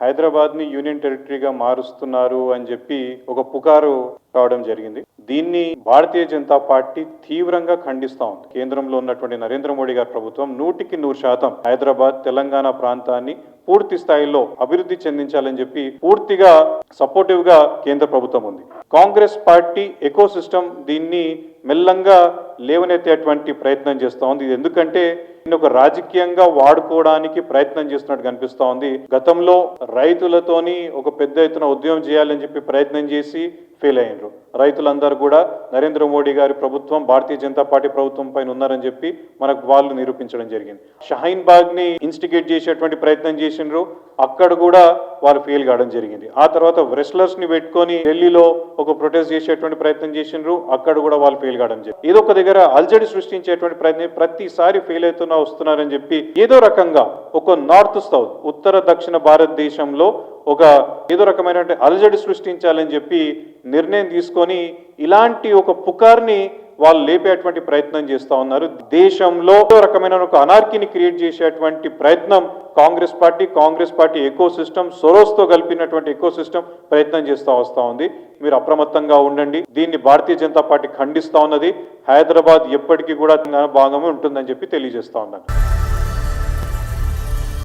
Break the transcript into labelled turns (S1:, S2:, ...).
S1: హైదరాబాద్ని యూనియన్ టెరిటరీగా మారుస్తున్నారు అని చెప్పి ఒక పుకారు రావడం జరిగింది. దీన్ని భారతీయ జనతా పార్టీ తీవ్రంగా ఖండిస్తా ఉంది. కేంద్రంలో ఉన్నటువంటి నరేంద్ర మోడీ గారి ప్రభుత్వం నూటికి నూరు శాతం హైదరాబాద్ తెలంగాణ ప్రాంతాన్ని పూర్తి స్థాయిలో అభివృద్ధి చెందించాలని చెప్పి పూర్తిగా సపోర్టివ్గా కేంద్ర ప్రభుత్వం ఉంది. కాంగ్రెస్ పార్టీ ఎకో సిస్టమ్ దీన్ని మెల్లంగా లేవనెత్తేటువంటి ప్రయత్నం చేస్తూ ఉంది. ఇది ఎందుకంటే ఒక రాజకీయంగా వాడుకోవడానికి ప్రయత్నం చేస్తున్నట్టు కనిపిస్తూ ఉంది. గతంలో రైతులతోని ఒక పెద్ద ఎత్తున ఉద్యమం చేయాలని చెప్పి ప్రయత్నం చేసి ఫెయిల్ అయ్యారు రైతులందరూ కూడా నరేంద్ర మోడీ గారి ప్రభుత్వం భారతీయ జనతా పార్టీ ప్రభుత్వం పైన ఉన్నారని చెప్పి మనకు వాళ్ళు నిరూపించడం జరిగింది. షహీన్ బాగ్ని ఇన్స్టిగేట్ చేసేటువంటి ప్రయత్నం చేసిండ్రు అక్కడ కూడా వాళ్ళు ఫెయిల్ కావడం జరిగింది. ఆ తర్వాత రెస్లర్స్ని పెట్టుకొని ఢిల్లీలో ఒక ప్రొటెస్ట్ చేసేటువంటి ప్రయత్నం చేసిండ్రు. అక్కడ కూడా వాళ్ళు ఫెయిల్ కావడం జరిగింది. ఏదో ఒక దగ్గర అల్జడి సృష్టించేటువంటి ప్రయత్నం. ప్రతిసారి ఫెయిల్ అవుతున్నా వస్తున్నారని చెప్పి ఏదో రకంగా ఒక నార్త్ సౌత్ ఉత్తర దక్షిణ భారతదేశంలో ఒక ఏదో రకమైనటువంటి అలజడి సృష్టించాలని చెప్పి నిర్ణయం తీసుకొని ఇలాంటి ఒక పుకార్ని వాళ్ళు లేపేటువంటి ప్రయత్నం చేస్తూ ఉన్నారు. దేశంలో రకమైన ఒక అనార్కీని క్రియేట్ చేసేటువంటి ప్రయత్నం Congress party Congress party ecosystem సొరోస్తో కలిపినటువంటి ఎకో సిస్టమ్ ప్రయత్నం చేస్తూ వస్తూ ఉంది. మీరు అప్రమత్తంగా ఉండండి. దీన్ని భారతీయ జనతా పార్టీ ఖండిస్తూ ఉన్నది. హైదరాబాద్ ఎప్పటికీ కూడా భాగమే ఉంటుందని చెప్పి తెలియజేస్తా ఉన్నాను.